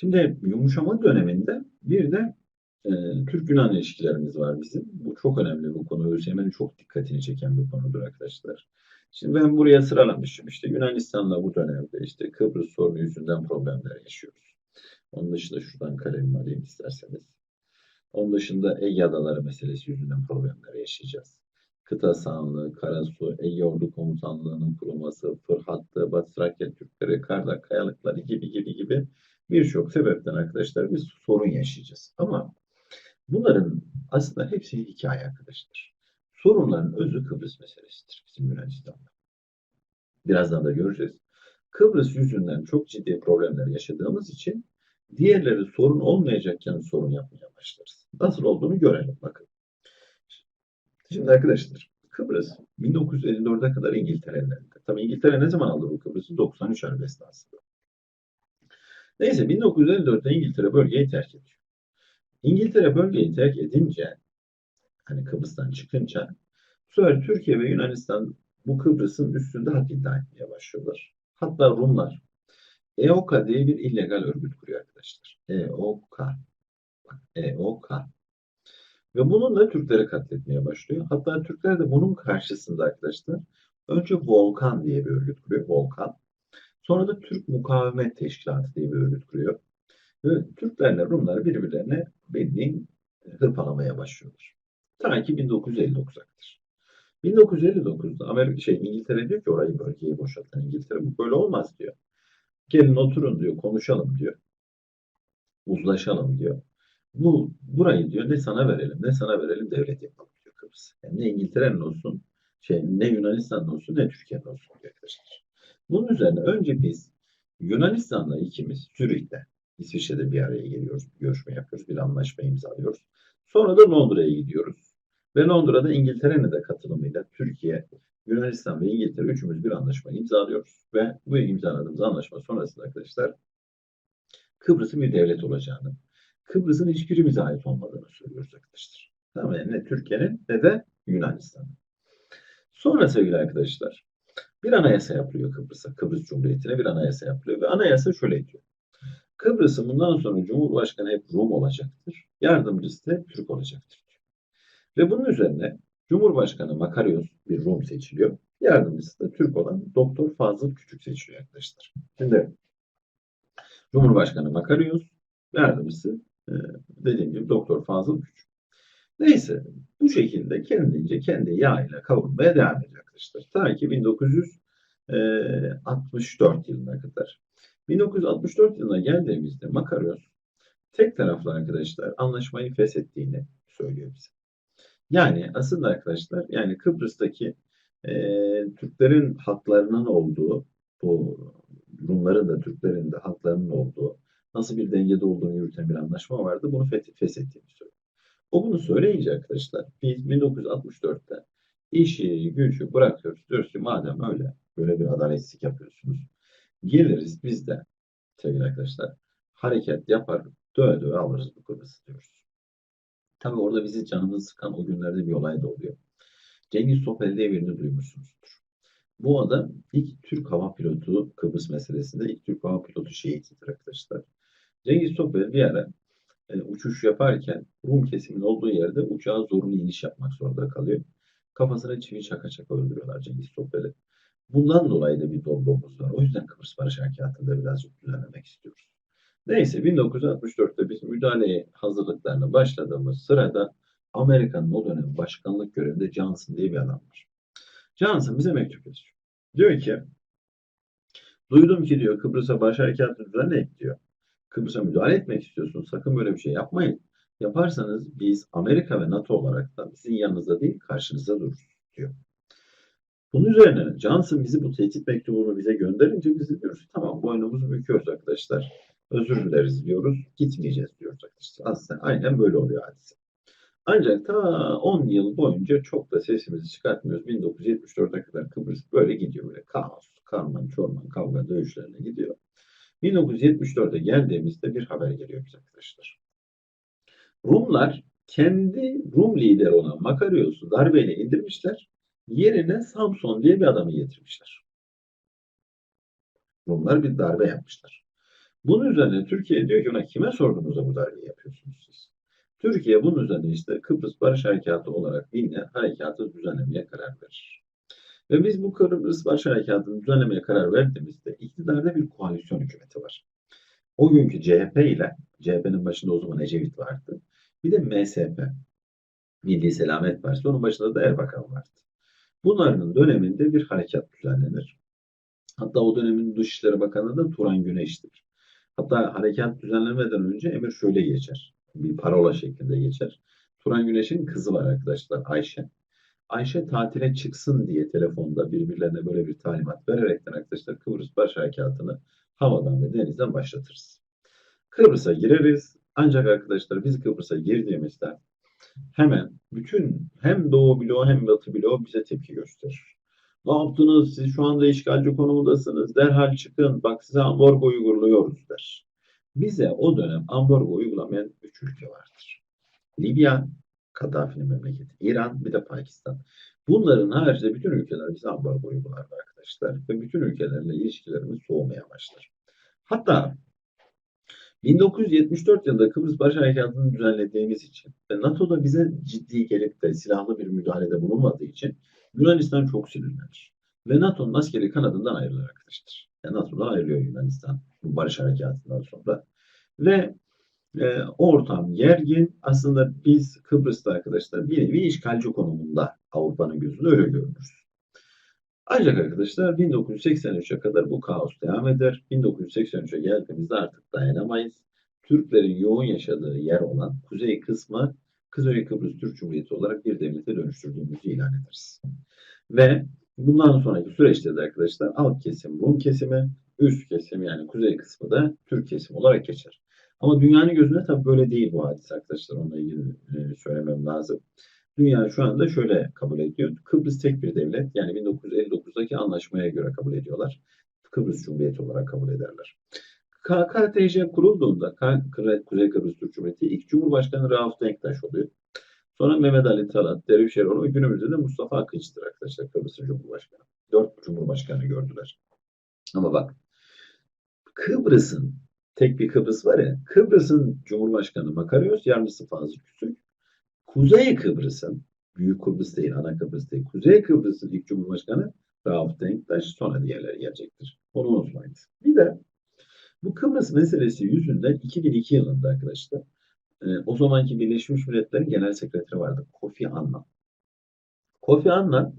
Şimdi yumuşama döneminde bir de e, Türk-Yunan ilişkilerimiz var bizim. Bu çok önemli bu konu. ÖSYM'nin çok dikkatini çeken bir konudur arkadaşlar. Şimdi ben buraya sıralamışım. İşte Yunanistan'la bu dönemde işte Kıbrıs sorunu yüzünden problemler yaşıyoruz. Onun dışında şuradan kalemimi alayım isterseniz. Onun dışında Ege Adaları meselesi yüzünden problemler yaşayacağız. Kıta sahanlığı, Karasu, Ege Ordu Komutanlığı'nın kurulması, Fırhat'tı, Batı Trakya Türkleri, Kardak Kayalıkları gibi gibi gibi birçok sebepten arkadaşlar biz sorun yaşayacağız. Ama bunların aslında hepsi hikaye arkadaşlar. Sorunların özü Kıbrıs meselesidir bizim Yunanistan'da. Birazdan da göreceğiz. Kıbrıs yüzünden çok ciddi problemler yaşadığımız için diğerleri sorun olmayacakken sorun yapmaya başlarız. Nasıl olduğunu görelim bakın. Şimdi arkadaşlar Kıbrıs 1954'e kadar İngiltere'nin elinde. Tabii İngiltere ne zaman aldı bu Kıbrıs'ı? 93 Harbi esnasında. Neyse 1954'te İngiltere bölgeyi terk ediyor. İngiltere bölgeyi terk edince hani Kıbrıs'tan çıkınca bu sefer Türkiye ve Yunanistan bu Kıbrıs'ın üstünde hak iddia etmeye başlıyorlar. Hatta Rumlar EOKA diye bir illegal örgüt kuruyor arkadaşlar. EOKA. EOKA. Ve bununla Türkleri katletmeye başlıyor. Hatta Türkler de bunun karşısında arkadaşlar önce Volkan diye bir örgüt kuruyor. Volkan. Sonra da Türk Mukavemet Teşkilatı diye bir örgüt kuruyor. Ve Türklerle Rumlar birbirlerine bildiğin hırpalamaya başlıyorlar. Ta ki 1959'a kadar. 1959'da Amerika şey İngiltere diyor ki orayı bölgeyi boşaltan İngiltere bu böyle olmaz diyor. Gelin oturun diyor, konuşalım diyor. Uzlaşalım diyor. Bu burayı diyor ne sana verelim ne sana verelim devlet yapalım diyor Kıbrıs. Yani ne İngiltere'nin olsun, şey ne Yunanistan'ın olsun ne Türkiye'nin olsun diyor arkadaşlar. Bunun üzerine önce biz Yunanistan'la ikimiz Zürih'te, İsviçre'de bir araya geliyoruz, bir görüşme yapıyoruz, bir anlaşma imzalıyoruz. Sonra da Londra'ya gidiyoruz. Ve Londra'da İngiltere'nin de katılımıyla Türkiye, Yunanistan ve İngiltere üçümüz bir anlaşma imzalıyoruz. Ve bu imzaladığımız anlaşma sonrasında arkadaşlar Kıbrıs'ın bir devlet olacağını, Kıbrıs'ın hiçbirimize ait olmadığını söylüyoruz arkadaşlar. Tamam yani ne Türkiye'nin ne de Yunanistan'ın. Sonra sevgili arkadaşlar bir anayasa yapılıyor Kıbrıs'a. Kıbrıs Cumhuriyeti'ne bir anayasa yapılıyor ve anayasa şöyle diyor. Kıbrıs'ın bundan sonra Cumhurbaşkanı hep Rum olacaktır. Yardımcısı da Türk olacaktır. Ve bunun üzerine Cumhurbaşkanı Makarios bir Rum seçiliyor. Yardımcısı da Türk olan Doktor Fazıl Küçük seçiliyor arkadaşlar. Şimdi Cumhurbaşkanı Makarios, yardımcısı e, dediğim gibi Doktor Fazıl Küçük. Neyse bu şekilde kendince kendi yağıyla kavurmaya devam arkadaşlar. Ta ki 1964 yılına kadar. 1964 yılına geldiğimizde Makarios tek taraflı arkadaşlar anlaşmayı feshettiğini söylüyor bize. Yani aslında arkadaşlar yani Kıbrıs'taki e, Türklerin haklarının olduğu bu Rumların da Türklerin de haklarının olduğu nasıl bir dengede olduğunu yürüten bir anlaşma vardı. Bunu feshettiğini söylüyor. O bunu söyleyince arkadaşlar biz 1964'te işi gücü bırakıyoruz. Diyoruz ki madem öyle böyle bir adaletsizlik yapıyorsunuz. Geliriz biz de sevgili arkadaşlar hareket yapar döve döve alırız bu Kıbrıs'ı diyoruz. Tabi orada bizi canımız sıkan o günlerde bir olay da oluyor. Cengiz Topel diye birini duymuşsunuzdur. Bu adam ilk Türk hava pilotu Kıbrıs meselesinde ilk Türk hava pilotu şehitidir arkadaşlar. Cengiz Topel bir ara e, uçuş yaparken Rum kesimin olduğu yerde uçağa zorunlu iniş yapmak zorunda kalıyor. Kafasına çivi çaka çaka öldürüyorlar Cengiz Topel'i. Bundan dolayı da bir dolduğumuz var. O yüzden Kıbrıs Barış Harekatı'nda birazcık düzenlemek istiyoruz. Neyse 1964'te biz müdahaleye hazırlıklarına başladığımız sırada Amerika'nın o dönem başkanlık görevinde Johnson diye bir adam var. Johnson bize mektup yazıyor. Diyor ki duydum ki diyor Kıbrıs'a Barış Harekatı düzenleyip diyor. Kıbrıs'a müdahale etmek istiyorsunuz. Sakın böyle bir şey yapmayın. Yaparsanız biz Amerika ve NATO olarak da sizin yanınızda değil karşınızda dururuz diyor. Bunun üzerine Johnson bizi bu tehdit mektubunu bize gönderince biz diyoruz tamam boynumuzu büküyoruz arkadaşlar. Özür dileriz diyoruz. Gitmeyeceğiz diyoruz arkadaşlar. Aslında aynen böyle oluyor hadise. Ancak ta 10 yıl boyunca çok da sesimizi çıkartmıyoruz. 1974'e kadar Kıbrıs böyle gidiyor. Böyle kaos, karman, çorman, kavga, dövüşlerine gidiyor. 1974'e geldiğimizde bir haber geliyor bize arkadaşlar. Rumlar kendi Rum lideri olan Makarios'u darbeyle indirmişler. Yerine Samson diye bir adamı getirmişler. Rumlar bir darbe yapmışlar. Bunun üzerine Türkiye diyor ki ona kime sordunuz da bu darbeyi yapıyorsunuz siz? Türkiye bunun üzerine işte Kıbrıs Barış Harekatı olarak bilinen harekatı düzenlemeye karar verir. Ve biz bu Kıbrıs Barış Harekatı'nı düzenlemeye karar verdiğimizde iktidarda bir koalisyon hükümeti var. O günkü CHP ile, CHP'nin başında o zaman Ecevit vardı. Bir de MSP, Milli Selamet Partisi, onun başında da Erbakan vardı. Bunların döneminde bir harekat düzenlenir. Hatta o dönemin Dışişleri Bakanı da Turan Güneş'tir. Hatta harekat düzenlenmeden önce emir şöyle geçer. Bir parola şeklinde geçer. Turan Güneş'in kızı var arkadaşlar Ayşe. Ayşe tatile çıksın diye telefonda birbirlerine böyle bir talimat vererekten arkadaşlar Kıbrıs Barış Harekatı'nı havadan ve denizden başlatırız. Kıbrıs'a gireriz. Ancak arkadaşlar biz Kıbrıs'a girdiğimizde hemen bütün hem Doğu bloğu hem Batı bloğu bize tepki gösterir. Ne yaptınız? Siz şu anda işgalci konumundasınız. Derhal çıkın. Bak size ambargo uyguluyoruz der. Bize o dönem ambargo uygulamayan üç ülke vardır. Libya, Kaddafi'nin memleketi, İran bir de Pakistan. Bunların haricinde bütün ülkeler bize ambargo uygulardı arkadaşlar. Ve bütün ülkelerle ilişkilerimiz soğumaya başlar. Hatta 1974 yılında Kıbrıs Barış Harekatı'nı düzenlediğimiz için ve NATO'da bize ciddi gelip de silahlı bir müdahalede bulunmadığı için Yunanistan çok sinirlenir. Ve NATO'nun askeri kanadından ayrılır arkadaşlar. Yani NATO'dan ayrılıyor Yunanistan bu barış harekatından sonra. Ve e, ortam gergin. Aslında biz Kıbrıs'ta arkadaşlar bir nevi işgalci konumunda Avrupa'nın gözünde öyle görünürüz. Ancak arkadaşlar 1983'e kadar bu kaos devam eder. 1983'e geldiğimizde artık dayanamayız. Türklerin yoğun yaşadığı yer olan kuzey kısmı Kuzey Kıbrıs Türk Cumhuriyeti olarak bir devlete dönüştürdüğümüzü ilan ederiz. Ve bundan sonraki süreçte de arkadaşlar alt kesim Rum kesimi, üst kesim yani kuzey kısmı da Türk kesimi olarak geçer. Ama dünyanın gözünde tabii böyle değil bu hadise arkadaşlar. Onunla ilgili e, söylemem lazım. Dünya şu anda şöyle kabul ediyor. Kıbrıs tek bir devlet. Yani 1959'daki anlaşmaya göre kabul ediyorlar. Kıbrıs Cumhuriyeti olarak kabul ederler. KKTC kurulduğunda Kuzey Kıbrıs Türk Cumhuriyeti ilk Cumhurbaşkanı Rauf Denktaş oluyor. Sonra Mehmet Ali Talat, Derviş Eroğlu ve günümüzde de Mustafa Akınç'tır arkadaşlar Kıbrıs'ın Cumhurbaşkanı. Dört Cumhurbaşkanı gördüler. Ama bak Kıbrıs'ın tek bir Kıbrıs var ya Kıbrıs'ın Cumhurbaşkanı Makaryos, yardımcısı Fazıl Küçük. Kuzey Kıbrıs'ın, Büyük Kıbrıs değil, Ana Kıbrıs değil, Kuzey Kıbrıs'ın ilk Cumhurbaşkanı Rauf Denktaş, sonra diğerleri gelecektir. Onu unutmayınız. Bir de bu Kıbrıs meselesi yüzünden 2002 yılında arkadaşlar e, o zamanki Birleşmiş Milletler'in genel sekreteri vardı. Kofi Annan. Kofi Annan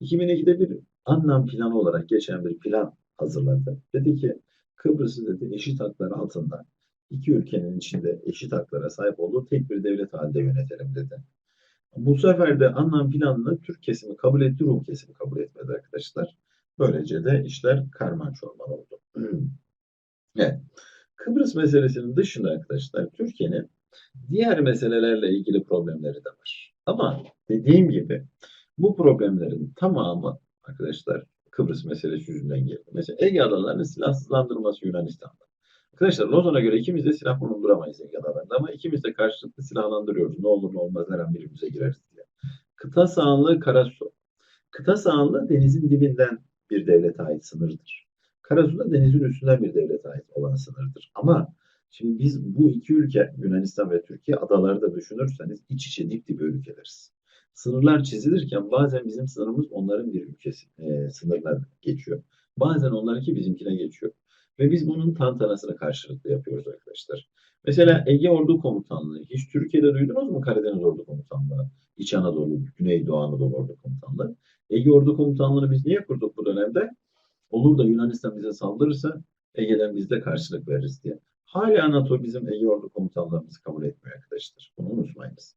2002'de bir Annan planı olarak geçen bir plan hazırladı. Dedi ki Kıbrıs'ı dedi eşit haklar altında iki ülkenin içinde eşit haklara sahip olduğu tek bir devlet halinde yönetelim dedi. Bu sefer de Annan planını Türk kesimi kabul etti, Rum kesimi kabul etmedi arkadaşlar. Böylece de işler karman çorman oldu. evet. Kıbrıs meselesinin dışında arkadaşlar Türkiye'nin diğer meselelerle ilgili problemleri de var. Ama dediğim gibi bu problemlerin tamamı arkadaşlar Kıbrıs meselesi yüzünden geldi. Mesela Ege Adaları'nın silahsızlandırılması Yunanistan'da. Arkadaşlar Lozan'a göre ikimiz de silah bulunduramayız Ege Adaları'nda ama ikimiz de karşılıklı silahlandırıyoruz. Ne olur ne olmaz her an birbirimize gireriz diye. Kıta sahanlığı Karasu. Kıta sahanlığı denizin dibinden bir devlete ait sınırdır. Karasu da denizin üstünden bir devlete ait olan sınırdır. Ama şimdi biz bu iki ülke Yunanistan ve Türkiye adaları da düşünürseniz iç içe dip dibe ülkeleriz. Sınırlar çizilirken bazen bizim sınırımız onların bir ülkesi e, sınırına geçiyor. Bazen onlarınki bizimkine geçiyor. Ve biz bunun tantanasını karşılıklı yapıyoruz arkadaşlar. Mesela Ege Ordu Komutanlığı. Hiç Türkiye'de duydunuz mu Karadeniz Ordu Komutanlığı? İç Anadolu, Güneydoğu Anadolu Ordu Komutanlığı. Ege Ordu Komutanlığı'nı biz niye kurduk bu dönemde? Olur da Yunanistan bize saldırırsa Ege'den biz de karşılık veririz diye. Hala NATO bizim Ege Ordu Komutanlığımızı kabul etmiyor arkadaşlar. Bunu unutmayınız.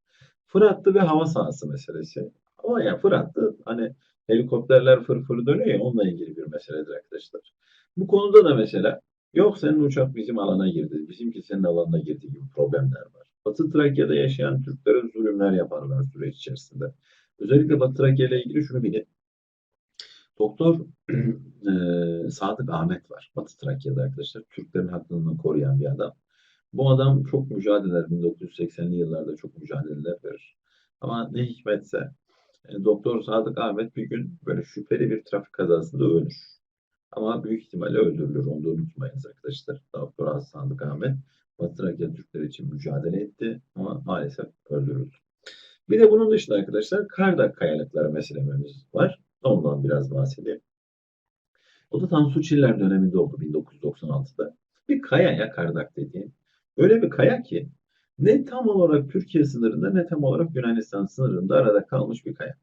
Fırat'tı ve hava sahası meselesi. Ama yani Fırat'tı hani helikopterler fırfır dönüyor ya onunla ilgili bir meseledir arkadaşlar. Bu konuda da mesela yok senin uçak bizim alana girdi, bizimki senin alanına girdi gibi problemler var. Batı Trakya'da yaşayan Türklere zulümler yaparlar süreç içerisinde. Özellikle Batı Trakya ile ilgili şunu bilin. Doktor e, Sadık Ahmet var Batı Trakya'da arkadaşlar. Türklerin hakkını koruyan bir adam. Bu adam çok mücadeleler, 1980'li yıllarda çok mücadeleler verir. Ama ne hikmetse e, Doktor Sadık Ahmet bir gün böyle şüpheli bir trafik kazasında ölür. Ama büyük ihtimalle öldürülür. Onu da unutmayınız arkadaşlar. Doktor Hasan Ahmet Batı Trakya Türkleri için mücadele etti ama maalesef öldürüldü. Bir de bunun dışında arkadaşlar Kardak kayalıkları meselemiz var. Ondan biraz bahsedeyim. O da Tansu Çiller döneminde oldu 1996'da. Bir kayaya Kardak dediğim. Öyle bir kaya ki ne tam olarak Türkiye sınırında ne tam olarak Yunanistan sınırında arada kalmış bir kaya.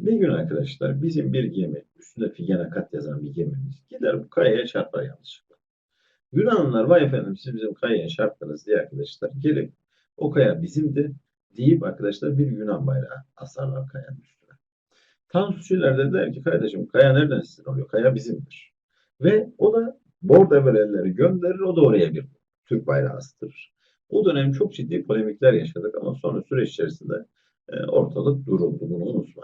Bir gün arkadaşlar bizim bir gemi, üstünde Figen Akat yazan bir gemimiz gider bu kayaya çarpar yanlışlıkla. Yunanlılar vay efendim siz bizim kayaya çarptınız diye arkadaşlar gelip o kaya bizimdi deyip arkadaşlar bir Yunan bayrağı asarlar kayanın üstüne. Tansuçiler de der ki kardeşim kaya nereden sizin oluyor? Kaya bizimdir. Ve o da bordevelleri gönderir o da oraya bir Türk bayrağı astırır. O dönem çok ciddi polemikler yaşadık ama sonra süreç içerisinde e, ortalık duruldu. Bunu unutmayın.